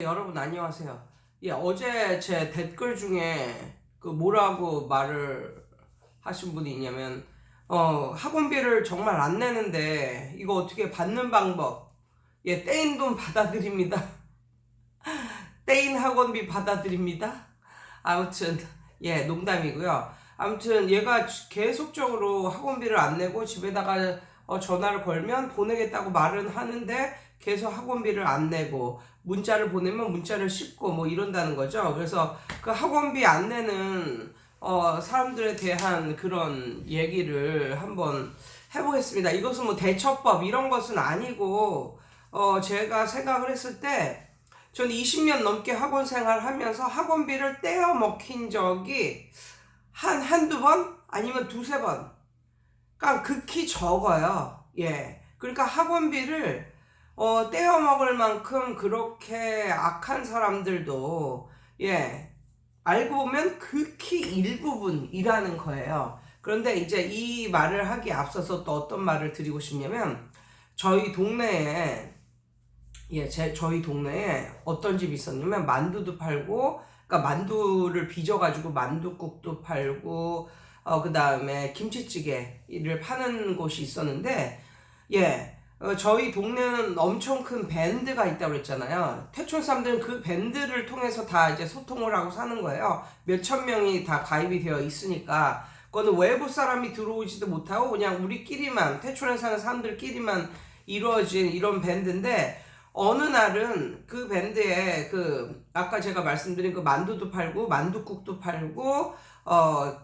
여러분 안녕하세요. 예, 어제 제 댓글 중에 그 뭐라고 말을 하신 분이 있냐면 어, 학원비를 정말 안 내는데 이거 어떻게 받는 방법? 예, 떼인 돈 받아드립니다. 떼인 학원비 받아드립니다. 아무튼 예, 농담이고요. 아무튼 얘가 계속적으로 학원비를 안 내고 집에다가 어, 전화를 걸면 보내겠다고 말은 하는데 계속 학원비를 안 내고 문자를 보내면 문자를 씹고 뭐 이런다는 거죠. 그래서 그 학원비 안 내는 어, 사람들에 대한 그런 얘기를 한번 해보겠습니다. 이것은 뭐 대처법 이런 것은 아니고 어, 제가 생각을 했을 때전 20년 넘게 학원 생활 하면서 학원비를 떼어 먹힌 적이 한, 한두 번? 아니면 두세 번. 그러니까 극히 적어요. 예. 그러니까 학원비를 어, 떼어 먹을 만큼 그렇게 악한 사람들도, 예, 알고 보면 극히 일부분이라는 거예요. 그런데 이제 이 말을 하기에 앞서서 또 어떤 말을 드리고 싶냐면, 저희 동네에, 예, 제, 저희 동네에 어떤 집이 있었냐면, 만두도 팔고, 그러니까 만두를 빚어 가지고 만두국도 팔고, 어, 그 다음에 김치찌개를 파는 곳이 있었는데, 예, 어, 저희 동네는 엄청 큰 밴드가 있다고 그랬잖아요. 태촌 사람들은 그 밴드를 통해서 다 이제 소통을 하고 사는 거예요. 몇천 명이 다 가입이 되어 있으니까. 그거는 외부 사람이 들어오지도 못하고 그냥 우리끼리만, 태촌에 사는 사람들끼리만 이루어진 이런 밴드인데, 어느 날은 그 밴드에 그, 아까 제가 말씀드린 그 만두도 팔고, 만두국도 팔고, 어,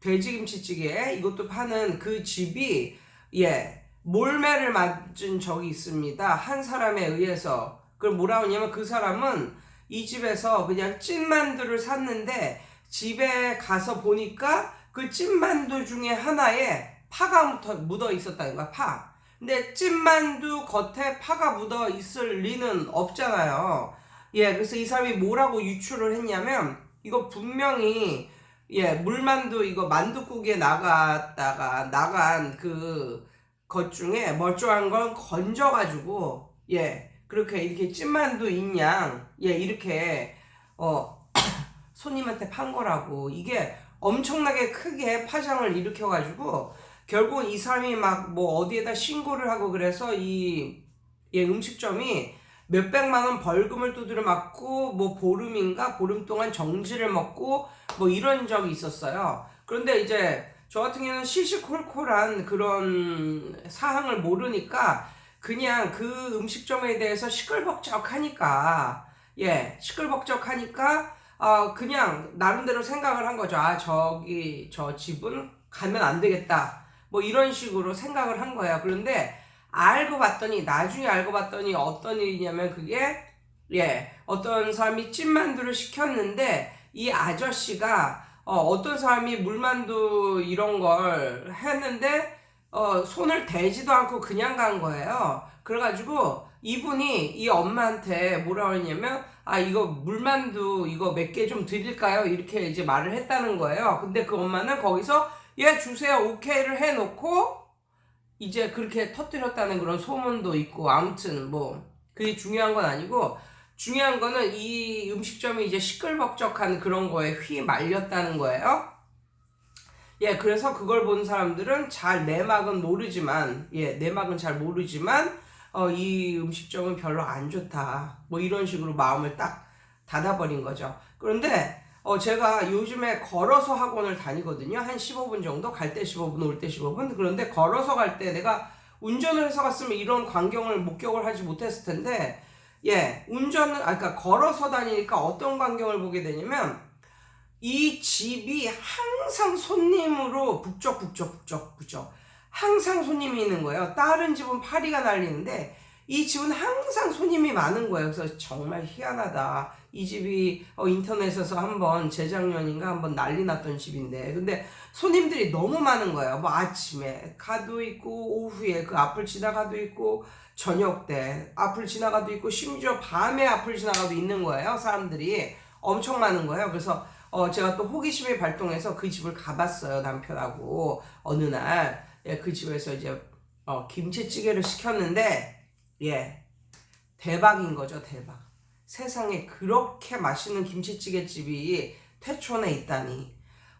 돼지김치찌개 이것도 파는 그 집이, 예, 몰매를 맞은 적이 있습니다. 한 사람에 의해서. 그걸 뭐라 하냐면 그 사람은 이 집에서 그냥 찐만두를 샀는데 집에 가서 보니까 그 찐만두 중에 하나에 파가 묻어, 있었다는 거야, 파. 근데 찐만두 겉에 파가 묻어 있을 리는 없잖아요. 예, 그래서 이 사람이 뭐라고 유추를 했냐면 이거 분명히 예, 물만두 이거 만두국에 나갔다가 나간 그 것 중에 멀쩡한 건 건져가지고 예 그렇게 이렇게 찐만두 인 양 예 이렇게 어 손님한테 판 거라고 이게 엄청나게 크게 파장을 일으켜가지고 결국 이 사람이 막 뭐 어디에다 신고를 하고 그래서 이 예, 음식점이 몇백만 원 벌금을 두드려 맞고 뭐 보름인가 보름 동안 정지를 먹고 뭐 이런 적이 있었어요. 그런데 이제 저 같은 경우는 시시콜콜한 그런 사항을 모르니까 그냥 그 음식점에 대해서 시끌벅적하니까 예 시끌벅적하니까 어 그냥 나름대로 생각을 한 거죠. 아 저기 저 집은 가면 안 되겠다. 뭐 이런 식으로 생각을 한 거예요. 그런데 알고 봤더니 나중에 알고 봤더니 어떤 일이냐면 그게 예 어떤 사람이 찐만두를 시켰는데 이 아저씨가 어, 떤 사람이 물만두 이런 걸 했는데 어, 손을 대지도 않고 그냥 간 거예요. 그래가지고 이분이 이 엄마한테 뭐라 그랬냐면 아 이거 물만두 이거 몇 개 좀 드릴까요? 이렇게 이제 말을 했다는 거예요. 근데 그 엄마는 거기서 예 주세요 오케이를 해놓고 이제 그렇게 터뜨렸다는 그런 소문도 있고 아무튼 뭐 그게 중요한 건 아니고 중요한 거는 이 음식점이 이제 시끌벅적한 그런 거에 휘 말렸다는 거예요. 예, 그래서 그걸 본 사람들은 잘 내막은 모르지만, 예, 내막은 잘 모르지만, 어, 이 음식점은 별로 안 좋다. 뭐 이런 식으로 마음을 딱 닫아버린 거죠. 그런데, 어, 제가 요즘에 걸어서 학원을 다니거든요. 한 15분 정도? 갈 때 15분, 올 때 15분? 그런데 걸어서 갈 때 내가 운전을 해서 갔으면 이런 광경을 목격을 하지 못했을 텐데, 예, 운전을, 아, 그러니까 걸어서 다니니까 어떤 광경을 보게 되냐면, 이 집이 항상 손님으로 북적북적 북적북적 항상 손님이 있는 거예요. 다른 집은 파리가 날리는데 이 집은 항상 손님이 많은 거예요. 그래서 정말 희한하다. 이 집이 어, 인터넷에서 한번 재작년인가 한번 난리 났던 집인데 근데 손님들이 너무 많은 거예요. 뭐 아침에 가도 있고 오후에 그 앞을 지나가도 있고 저녁 때 앞을 지나가도 있고 심지어 밤에 앞을 지나가도 있는 거예요. 사람들이 엄청 많은 거예요. 그래서 어, 제가 또 호기심이 발동해서 그 집을 가봤어요, 남편하고. 어느 날, 예, 그 집에서 이제, 어, 김치찌개를 시켰는데, 예, 대박인 거죠, 대박. 세상에 그렇게 맛있는 김치찌개집이 태촌에 있다니.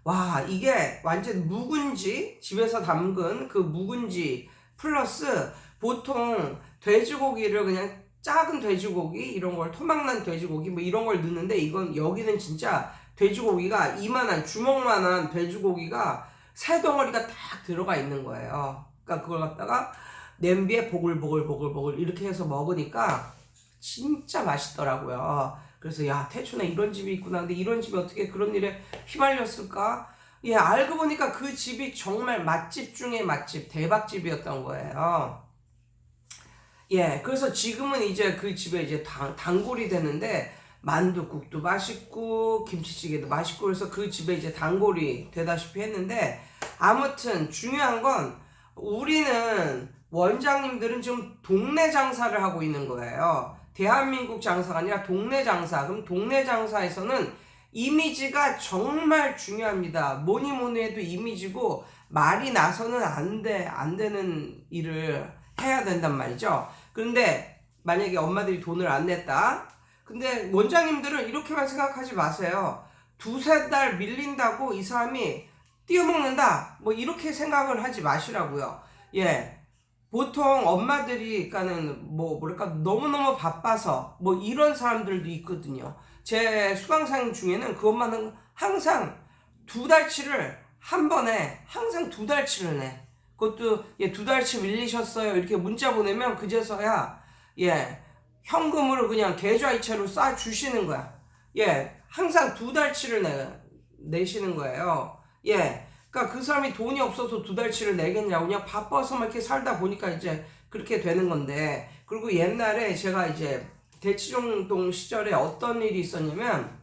와, 이게 완전 묵은지, 집에서 담근 그 묵은지 플러스 보통 돼지고기를 그냥 작은 돼지고기, 이런 걸 토막난 돼지고기 뭐 이런 걸 넣는데 이건 여기는 진짜 돼지고기가 이만한 주먹만한 돼지고기가 새 덩어리가 딱 들어가 있는 거예요. 그러니까 그걸 갖다가 냄비에 보글보글보글보글 이렇게 해서 먹으니까 진짜 맛있더라고요. 그래서 야 태촌에 이런 집이 있구나. 근데 이런 집이 어떻게 그런 일에 휘말렸을까? 예 알고 보니까 그 집이 정말 맛집 중에 맛집 대박집이었던 거예요. 예 그래서 지금은 이제 그 집에 이제 단, 단골이 되는데 만두국도 맛있고 김치찌개도 맛있고 그래서 그 집에 이제 단골이 되다시피 했는데 아무튼 중요한 건 우리는 원장님들은 지금 동네 장사를 하고 있는 거예요. 대한민국 장사가 아니라 동네 장사. 그럼 동네 장사에서는 이미지가 정말 중요합니다. 뭐니 뭐니 해도 이미지고 말이 나서는 안 돼, 안 되는 일을 해야 된단 말이죠. 그런데 만약에 엄마들이 돈을 안 냈다. 근데 원장님들은 이렇게만 생각하지 마세요. 두세 달 밀린다고 이 사람이 뛰어먹는다. 뭐 이렇게 생각을 하지 마시라고요. 예. 보통 엄마들이 그러니까는 뭐 뭐랄까 너무너무 바빠서 뭐 이런 사람들도 있거든요. 제 수강생 중에는 그 엄마는 항상 두 달치를 한 번에 항상 두 달치를 내. 그것도 예, 두 달치 밀리셨어요. 이렇게 문자 보내면 그제서야 예, 현금으로 그냥 계좌이체로 쏴 주시는 거야. 예, 항상 두 달치를 내, 내시는 거예요. 예. 그러니까 그 사람이 돈이 없어서 두 달치를 내겠냐고 그냥 바빠서 막 이렇게 살다 보니까 이제 그렇게 되는 건데 그리고 옛날에 제가 이제 대치동동 시절에 어떤 일이 있었냐면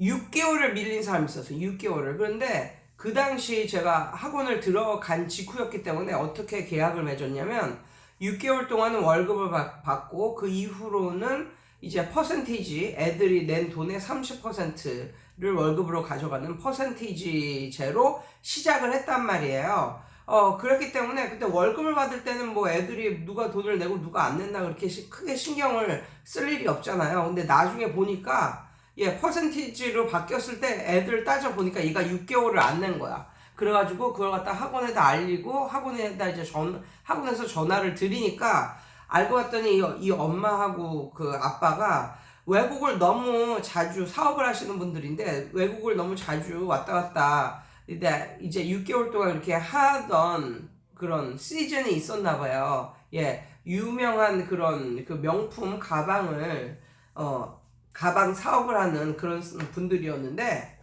6개월을 밀린 사람이 있었어요. 6개월을. 그런데 그 당시 제가 학원을 들어간 직후였기 때문에 어떻게 계약을 맺었냐면 6개월 동안은 월급을 받, 받고 그 이후로는 이제 퍼센티지 애들이 낸 돈의 30%를 월급으로 가져가는 퍼센티지제로 시작을 했단 말이에요. 어 그렇기 때문에 그때 월급을 받을 때는 뭐 애들이 누가 돈을 내고 누가 안 낸다 그렇게 시- 크게 신경을 쓸 일이 없잖아요. 근데 나중에 보니까 예 퍼센티지로 바뀌었을 때 애들 따져 보니까 얘가 6개월을 안 낸 거야. 그래가지고 그걸 갖다 학원에다 알리고 학원에다 이제 전 학원에서 전화를 드리니까 알고 봤더니 이, 이 엄마하고 그 아빠가 외국을 너무 자주 사업을 하시는 분들인데 외국을 너무 자주 왔다 갔다 근데 이제 6개월 동안 이렇게 하던 그런 시즌이 있었나 봐요. 예, 유명한 그런 그 명품 가방을 어 가방 사업을 하는 그런 분들이었는데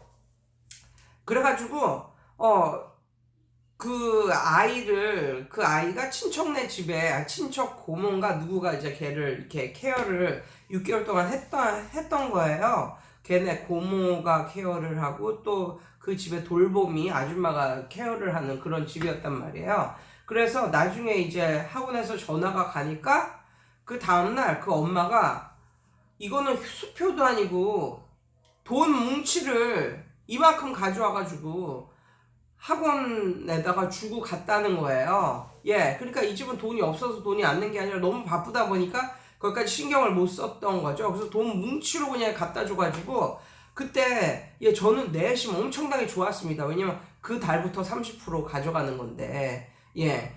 그래가지고 어 그 아이를 그 아이가 친척네 집에 친척 고모인가 누구가 이제 걔를 이렇게 케어를 6개월 동안 했던 했던 거예요. 걔네 고모가 케어를 하고 또 그 집에 돌봄이 아줌마가 케어를 하는 그런 집이었단 말이에요. 그래서 나중에 이제 학원에서 전화가 가니까 그 다음날 그 엄마가 이거는 수표도 아니고 돈 뭉치를 이만큼 가져와가지고 학원에다가 주고 갔다는 거예요. 예, 그러니까 이 집은 돈이 없어서 돈이 안 낸 게 아니라 너무 바쁘다 보니까 거기까지 신경을 못 썼던 거죠. 그래서 돈 뭉치로 그냥 갖다 줘가지고 그때 예 저는 내심 엄청나게 좋았습니다. 왜냐면 그 달부터 30% 가져가는 건데 예.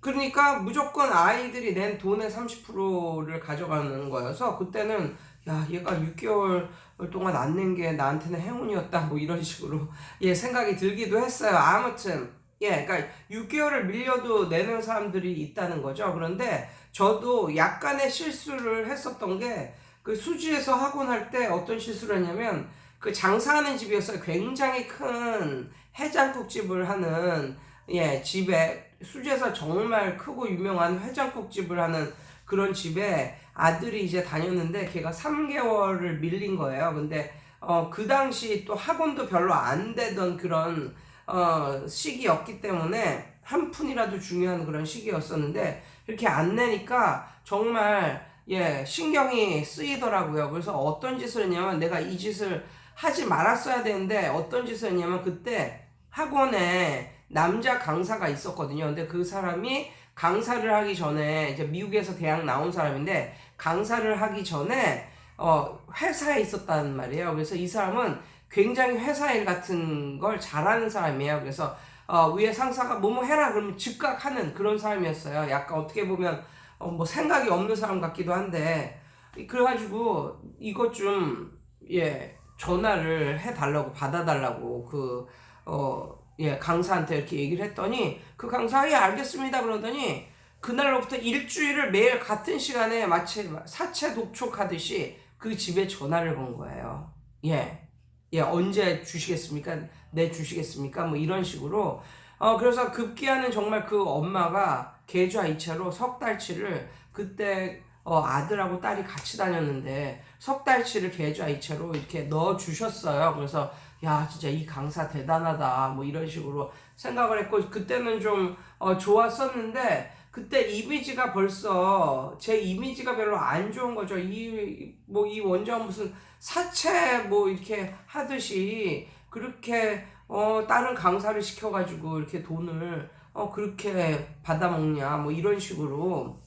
그러니까 무조건 아이들이 낸 돈의 30%를 가져가는 거여서 그때는 야 얘가 6개월 동안 안낸게 나한테는 행운이었다 뭐 이런 식으로 예 생각이 들기도 했어요. 아무튼 예 그러니까 6개월을 밀려도 내는 사람들이 있다는 거죠. 그런데 저도 약간의 실수를 했었던 게 그 수지에서 학원 할 때 어떤 실수를 했냐면 그 장사하는 집이었어요. 굉장히 큰 해장국집을 하는 예 집에 수지에서 정말 크고 유명한 해장국집을 하는 그런 집에 아들이 이제 다녔는데 걔가 3개월을 밀린 거예요. 근데 어 그 당시 또 학원도 별로 안 되던 그런 어 시기였기 때문에 한 푼이라도 중요한 그런 시기였었는데 이렇게 안 내니까 정말 예 신경이 쓰이더라고요. 그래서 어떤 짓을 했냐면 내가 이 짓을 하지 말았어야 되는데 어떤 짓을 했냐면 그때 학원에 남자 강사가 있었거든요. 근데 그 사람이 강사를 하기 전에 이제 미국에서 대학 나온 사람인데 강사를 하기 전에 어, 회사에 있었단 말이에요. 그래서 이 사람은 굉장히 회사 일 같은 걸 잘하는 사람이에요. 그래서 어, 위에 상사가 뭐뭐 해라 그러면 즉각 하는 그런 사람이었어요. 약간 어떻게 보면 어, 뭐 생각이 없는 사람 같기도 한데 그래가지고 이것 좀 예 전화를 해달라고 받아달라고 그 어 예 강사한테 이렇게 얘기를 했더니 그 강사 예 알겠습니다 그러더니 그날로부터 일주일을 매일 같은 시간에 마치 사체 독촉하듯이 그 집에 전화를 건 거예요. 예. 예, 언제 주시겠습니까? 내 주시겠습니까? 뭐 이런 식으로. 어, 그래서 급기야는 정말 그 엄마가 계좌 이체로 석 달치를 그때 어, 아들하고 딸이 같이 다녔는데 석 달치를 계좌 이체로 이렇게 넣어 주셨어요. 그래서 야, 진짜 이 강사 대단하다. 뭐 이런 식으로 생각을 했고 그때는 좀 어, 좋았었는데 그때 이미지가 벌써 제 이미지가 별로 안 좋은 거죠. 이 뭐 이 원장 무슨 사채 뭐 이렇게 하듯이 그렇게 어 다른 강사를 시켜가지고 이렇게 돈을 어 그렇게 받아먹냐 뭐 이런 식으로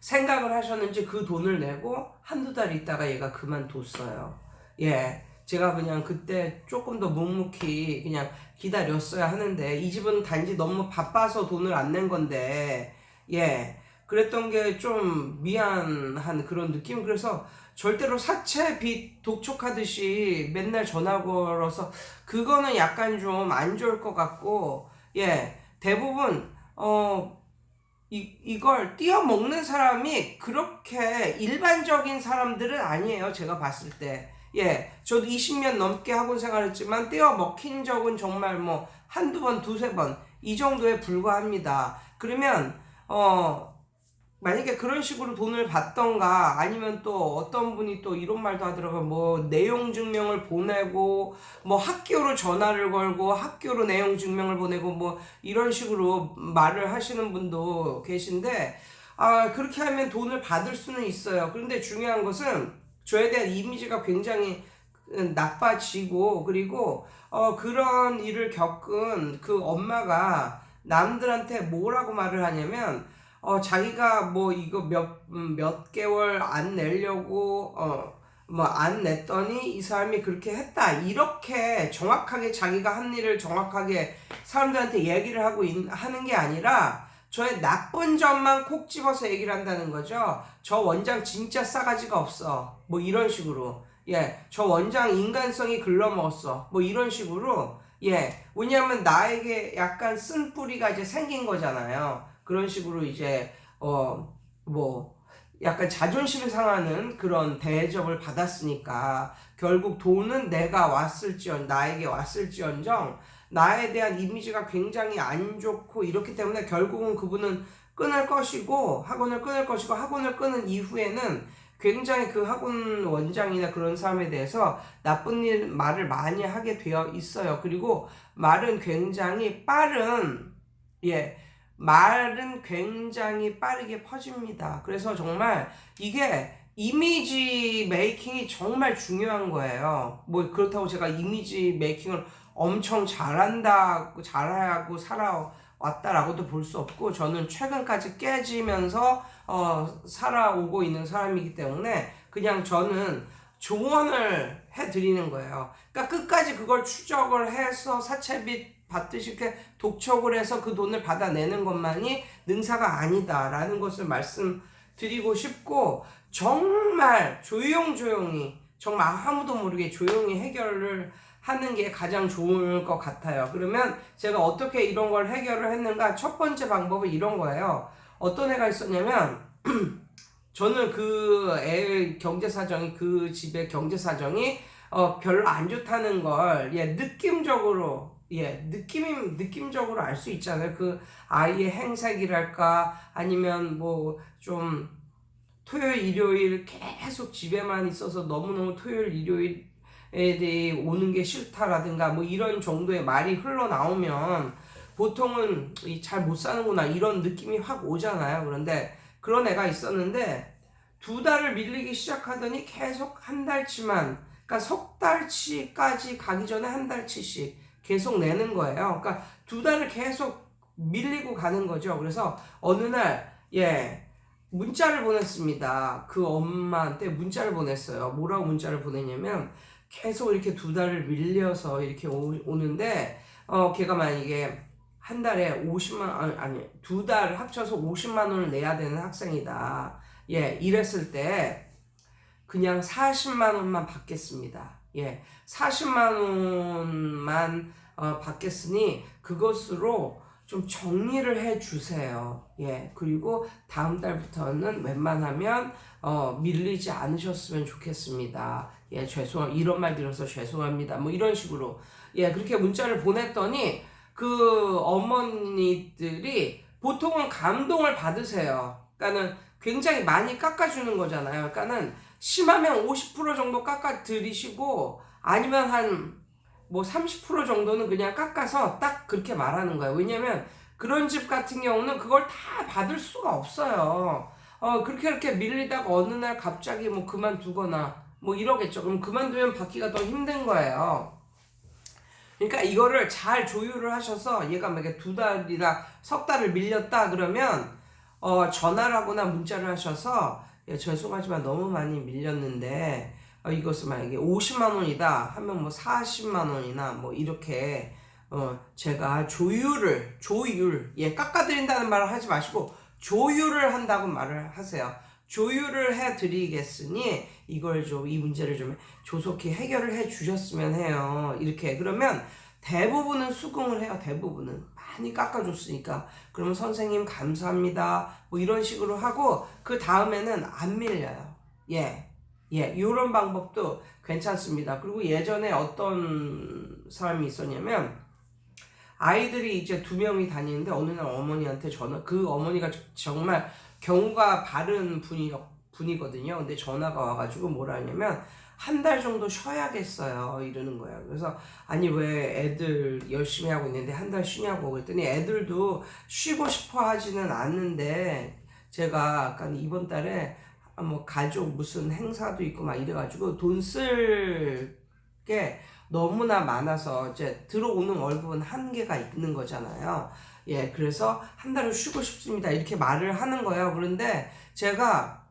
생각을 하셨는지 그 돈을 내고 한두 달 있다가 얘가 그만뒀어요. 예. 제가 그냥 그때 조금 더 묵묵히 그냥 기다렸어야 하는데 이 집은 단지 너무 바빠서 돈을 안 낸 건데 예. 그랬던 게 좀 미안한 그런 느낌. 그래서 절대로 사채 빚 독촉하듯이 맨날 전화 걸어서 그거는 약간 좀 안 좋을 것 같고 예. 대부분 어 이, 이걸 띄어먹는 사람이 그렇게 일반적인 사람들은 아니에요. 제가 봤을 때. 예, 저도 20년 넘게 학원 생활했지만 띄어먹힌 적은 정말 뭐 한두 번, 두세 번, 이 정도에 불과합니다. 그러면, 어, 만약에 그런 식으로 돈을 받던가 아니면 또 어떤 분이 또 이런 말도 하더라고요. 뭐 내용 증명을 보내고 뭐 학교로 전화를 걸고 학교로 내용 증명을 보내고 뭐 이런 식으로 말을 하시는 분도 계신데 아 그렇게 하면 돈을 받을 수는 있어요. 그런데 중요한 것은 저에 대한 이미지가 굉장히 나빠지고 그리고 어 그런 일을 겪은 그 엄마가 남들한테 뭐라고 말을 하냐면 어 자기가 뭐 이거 몇 몇 개월 안 내려고 어 뭐 안 냈더니 이 사람이 그렇게 했다 이렇게 정확하게 자기가 한 일을 정확하게 사람들한테 얘기를 하고 있, 하는 게 아니라 저의 나쁜 점만 콕 집어서 얘기를 한다는 거죠. 저 원장 진짜 싸가지가 없어. 뭐 이런 식으로. 예, 저 원장 인간성이 글러먹었어. 뭐 이런 식으로. 예, 왜냐하면 나에게 약간 쓴 뿌리가 이제 생긴 거잖아요. 그런 식으로 이제 어 뭐 약간 자존심이 상하는 그런 대접을 받았으니까 결국 돈은 내가 왔을지언 나에게 왔을지언정 나에 대한 이미지가 굉장히 안 좋고 이렇기 때문에 결국은 그분은 끊을 것이고 학원을 끊을 것이고 학원을 끊은 이후에는 굉장히 그 학원 원장이나 그런 사람에 대해서 나쁜 일 말을 많이 하게 되어 있어요. 그리고 말은 굉장히 빠른 예 말은 굉장히 빠르게 퍼집니다. 그래서 정말 이게 이미지 메이킹이 정말 중요한 거예요. 뭐 그렇다고 제가 이미지 메이킹을 엄청 잘한다고 잘하고 살아 왔다라고도 볼 수 없고 저는 최근까지 깨지면서 어, 살아오고 있는 사람이기 때문에 그냥 저는 조언을 해드리는 거예요. 그러니까 끝까지 그걸 추적을 해서 사채빚 받듯이 이렇게 독촉을 해서 그 돈을 받아내는 것만이 능사가 아니다라는 것을 말씀드리고 싶고 정말 조용조용히 정말 아무도 모르게 조용히 해결을 하는 게 가장 좋을 것 같아요. 그러면 제가 어떻게 이런 걸 해결을 했는가? 첫 번째 방법은 이런 거예요. 어떤 애가 있었냐면 저는 그 애 경제 사정이 그 집의 경제 사정이 어 별로 안 좋다는 걸 예, 느낌적으로 예, 느낌 느낌적으로 알 수 있잖아요. 그 아이의 행색이랄까 아니면 뭐 좀 토요일 일요일 계속 집에만 있어서 너무너무 토요일 일요일에 대해 오는 게 싫다라든가 뭐 이런 정도의 말이 흘러나오면 보통은 잘 못 사는구나 이런 느낌이 확 오잖아요. 그런데 그런 애가 있었는데 두 달을 밀리기 시작하더니 계속 한 달치만 그러니까 석 달치까지 가기 전에 한 달치씩 계속 내는 거예요. 그러니까 두 달을 계속 밀리고 가는 거죠. 그래서 어느 날 예. 문자를 보냈습니다. 그 엄마한테 문자를 보냈어요. 뭐라고 문자를 보냈냐면 계속 이렇게 두 달을 밀려서 이렇게 오, 오는데 어 걔가 만약에 한 달에 50만 아니, 아니 두 달 합쳐서 50만 원을 내야 되는 학생이다. 예, 이랬을 때 그냥 40만 원만 받겠습니다. 예, 40만 원만 어, 받겠으니 그것으로 좀 정리를 해 주세요. 예, 그리고 다음 달부터는 웬만하면 어, 밀리지 않으셨으면 좋겠습니다. 예, 죄송, 이런 말 들어서 죄송합니다. 뭐 이런 식으로. 예, 그렇게 문자를 보냈더니 그 어머니들이 보통은 감동을 받으세요. 그러니까는 굉장히 많이 깎아주는 거잖아요. 그러니까는 심하면 50% 정도 깎아 드리시고 아니면 한 뭐 30% 정도는 그냥 깎아서 딱 그렇게 말하는 거예요. 왜냐면 그런 집 같은 경우는 그걸 다 받을 수가 없어요. 어, 그렇게 이렇게 밀리다가 어느 날 갑자기 뭐 그만두거나 뭐 이러겠죠. 그럼 그만두면 받기가 더 힘든 거예요. 그러니까 이거를 잘 조율을 하셔서 얘가 만약에 두 달이나 석 달을 밀렸다 그러면 어, 전화를 하거나 문자를 하셔서 예, 죄송하지만 너무 많이 밀렸는데 어, 이것을 만약에 50만 원이다 하면 뭐 40만 원이나 뭐 이렇게 어, 제가 조율을 조율 예 깎아드린다는 말을 하지 마시고 조율을 한다고 말을 하세요. 조율을 해드리겠으니 이걸 좀 이 문제를 좀 조속히 해결을 해 주셨으면 해요. 이렇게 그러면 대부분은 수긍을 해요. 대부분은 많이 깎아줬으니까 그러면 선생님 감사합니다. 뭐 이런 식으로 하고 그 다음에는 안 밀려요. 예. 예, 이런 방법도 괜찮습니다. 그리고 예전에 어떤 사람이 있었냐면 아이들이 이제 두 명이 다니는데 어느 날 어머니한테 전화 그 어머니가 정말 경우가 바른 분이 분이거든요. 근데 전화가 와가지고 뭐라 하냐면 한 달 정도 쉬어야겠어요 이러는 거예요. 그래서 아니 왜 애들 열심히 하고 있는데 한 달 쉬냐고 그랬더니 애들도 쉬고 싶어 하지는 않는데 제가 약간 이번 달에 뭐 가족 무슨 행사도 있고 막 이래가지고 돈 쓸 게 너무나 많아서 이제 들어오는 월급은 한계가 있는 거잖아요. 예, 그래서 한 달을 쉬고 싶습니다. 이렇게 말을 하는 거예요. 그런데 제가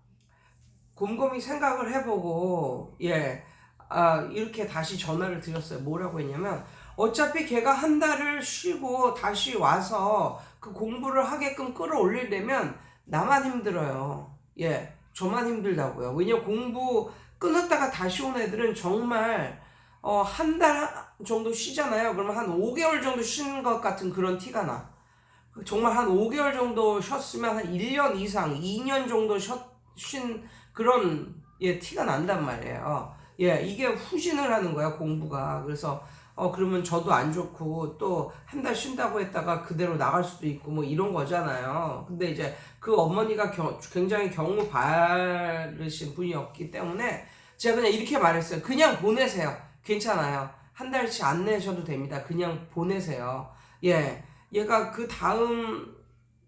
곰곰이 생각을 해보고, 예, 아, 이렇게 다시 전화를 드렸어요. 뭐라고 했냐면, 어차피 걔가 한 달을 쉬고 다시 와서 그 공부를 하게끔 끌어올리려면 나만 힘들어요. 예, 저만 힘들다고요. 왜냐면 공부 끊었다가 다시 온 애들은 정말 어, 한 달 정도 쉬잖아요. 그러면 한 5개월 정도 쉬는 것 같은 그런 티가 나. 정말 한 5개월 정도 쉬었으면 한 1년 이상, 2년 정도 쉬, 쉰 그런 예, 티가 난단 말이에요. 예, 이게 후진을 하는 거야, 공부가. 그래서 어, 그러면 저도 안 좋고 또 한 달 쉰다고 했다가 그대로 나갈 수도 있고 뭐 이런 거잖아요. 근데 이제 그 어머니가 겨, 굉장히 경우 바르신 분이었기 때문에 제가 그냥 이렇게 말했어요. 그냥 보내세요. 괜찮아요. 한 달치 안 내셔도 됩니다. 그냥 보내세요. 예. 얘가 그 다음,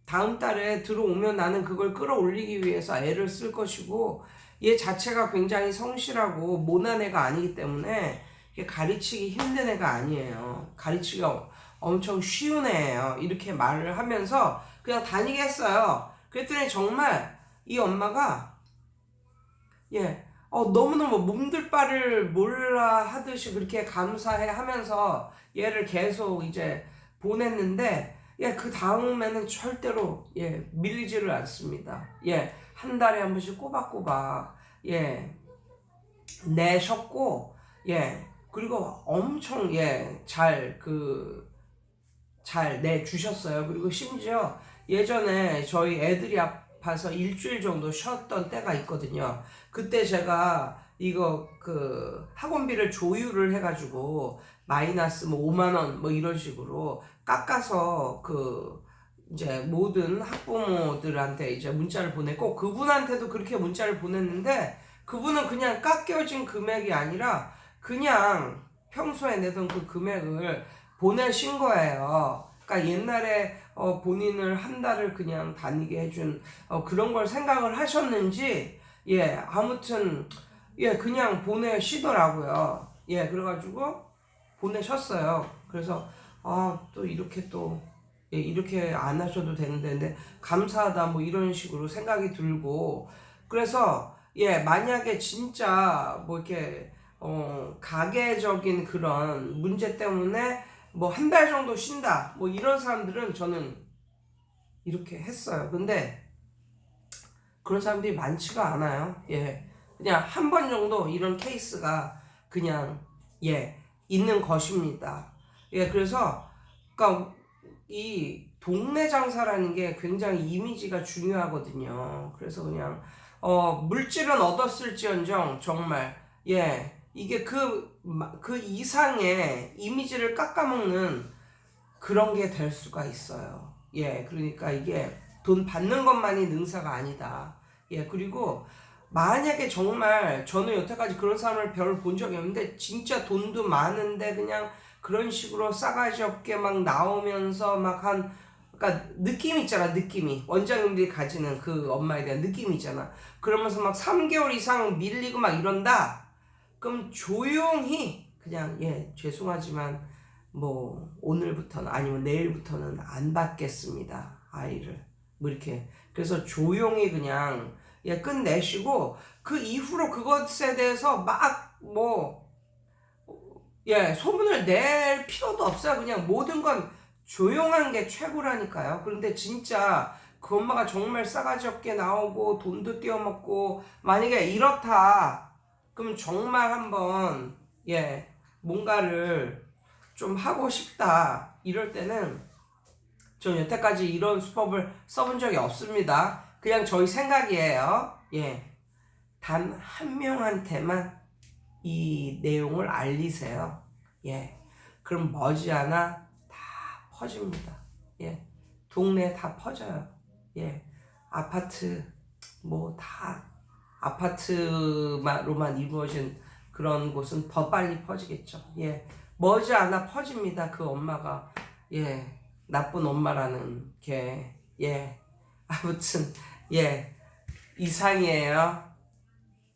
다음 달에 들어오면 나는 그걸 끌어올리기 위해서 애를 쓸 것이고, 얘 자체가 굉장히 성실하고 모난 애가 아니기 때문에 가르치기 힘든 애가 아니에요. 가르치기가 엄청 쉬운 애예요. 이렇게 말을 하면서 그냥 다니게 했어요. 그랬더니 정말 이 엄마가, 예, 어, 너무너무 몸둘 바를 몰라 하듯이 그렇게 감사해 하면서 얘를 계속 이제 보냈는데, 예, 그 다음에는 절대로, 예, 밀리지를 않습니다. 예, 한 달에 한 번씩 꼬박꼬박, 예, 내셨고, 예, 그리고 엄청, 예, 잘, 그, 잘 내주셨어요. 그리고 심지어 예전에 저희 애들이 아파서 일주일 정도 쉬었던 때가 있거든요. 그때 제가 이거 그 학원비를 조율을 해가지고 마이너스 뭐 5만 원 뭐 이런 식으로 깎아서 그 이제 모든 학부모들한테 이제 문자를 보냈고 그분한테도 그렇게 문자를 보냈는데 그분은 그냥 깎여진 금액이 아니라 그냥 평소에 내던 그 금액을 보내신 거예요. 그러니까 옛날에 어, 본인을 한 달을 그냥 다니게 해준 어, 그런 걸 생각을 하셨는지 예 아무튼 예 그냥 보내시더라고요. 예 그래가지고 보내셨어요. 그래서 아 또 이렇게 또 예, 이렇게 안 하셔도 되는데 근데 감사하다 뭐 이런 식으로 생각이 들고 그래서 예 만약에 진짜 뭐 이렇게 어 가계적인 그런 문제 때문에 뭐 한 달 정도 쉰다 뭐 이런 사람들은 저는 이렇게 했어요. 근데 그런 사람들이 많지가 않아요. 예. 그냥 한 번 정도 이런 케이스가 그냥 예 있는 것입니다. 예 그래서 그러니까 이 동네 장사라는 게 굉장히 이미지가 중요하거든요. 그래서 그냥 어 물질은 얻었을지언정 정말 예 이게 그 그 이상의 이미지를 깎아먹는 그런 게 될 수가 있어요. 예 그러니까 이게 돈 받는 것만이 능사가 아니다. 예 그리고 만약에 정말 저는 여태까지 그런 사람을 별로 본 적이 없는데 진짜 돈도 많은데 그냥 그런 식으로 싸가지 없게 막 나오면서 막 한 그러니까 느낌 있잖아 느낌이 원장님들이 가지는 그 엄마에 대한 느낌이 있잖아 그러면서 막 3개월 이상 밀리고 막 이런다 그럼 조용히 그냥 예 죄송하지만 뭐 오늘부터는 아니면 내일부터는 안 받겠습니다 아이를 뭐 이렇게 그래서 조용히 그냥 예 끝내시고 그 이후로 그것에 대해서 막 뭐 예, 소문을 낼 필요도 없어요. 그냥 모든 건 조용한 게 최고라니까요. 그런데 진짜 그 엄마가 정말 싸가지 없게 나오고 돈도 떼어먹고 만약에 이렇다. 그럼 정말 한번 예, 뭔가를 좀 하고 싶다. 이럴 때는 전 여태까지 이런 수법을 써본 적이 없습니다. 그냥 저희 생각이에요. 예. 단 한 명한테만 이 내용을 알리세요. 예. 그럼 머지않아 다 퍼집니다. 예. 동네에 다 퍼져요. 예. 아파트, 뭐 다 아파트로만 이루어진 그런 곳은 더 빨리 퍼지겠죠. 예. 머지않아 퍼집니다. 그 엄마가. 예. 나쁜 엄마라는 게. 예. 아무튼, 예. 이상이에요.